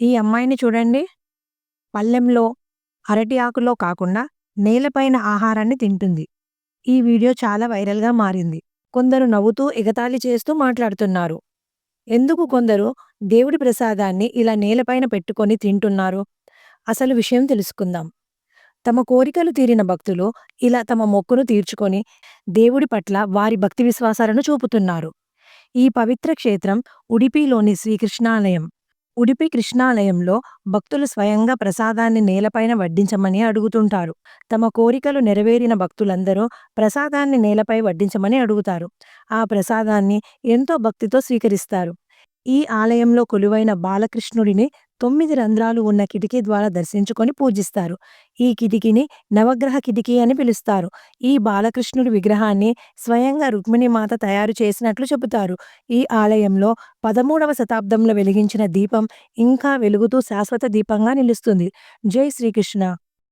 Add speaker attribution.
Speaker 1: ఈ అమ్మాయిని చూడండి. పళ్ళెంలో అరటి ఆకులో కాకుండా నేలపైన ఆహారాన్ని తింటుంది. ఈ వీడియో చాలా వైరల్గా మారింది. కొందరు నవ్వుతూ ఎగతాళి చేస్తూ మాట్లాడుతున్నారు. ఎందుకు కొందరు దేవుడి ప్రసాదాన్ని ఇలా నేలపైన పెట్టుకొని తింటున్నారు? అసలు విషయం తెలుసుకుందాం. తమ కోరికలు తీరిన భక్తులు ఇలా తమ మొక్కును తీర్చుకొని దేవుడి పట్ల వారి భక్తి విశ్వాసాలను చూపుతున్నారు. ఈ పవిత్ర క్షేత్రం ఉడిపిలోని శ్రీకృష్ణాలయం. ఉడిపి కృష్ణాలయంలో భక్తులు స్వయంగా ప్రసాదాన్ని నేలపైన వడ్డించమని అడుగుతుంటారు. తమ కోరికలు నెరవేరిన భక్తులందరూ ప్రసాదాన్ని నేలపై వడ్డించమని అడుగుతారు. ఆ ప్రసాదాన్ని ఎంతో భక్తితో స్వీకరిస్తారు. ఈ ఆలయంలో కొలువైన బాలకృష్ణుడిని తొమ్మిది రంధ్రాలు ఉన్న కిటికీ ద్వారా దర్శించుకొని పూజిస్తారు. ఈ కిటికీని నవగ్రహ కిటికీ అని పిలుస్తారు. ఈ బాలకృష్ణుడి విగ్రహాన్ని స్వయంగా రుక్మిణిమాత తయారు చేసినట్లు చెబుతారు. ఈ ఆలయంలో పదమూడవ శతాబ్దంలో వెలిగించిన దీపం ఇంకా వెలుగుతూ శాశ్వత దీపంగా నిలుస్తుంది. జై శ్రీకృష్ణ.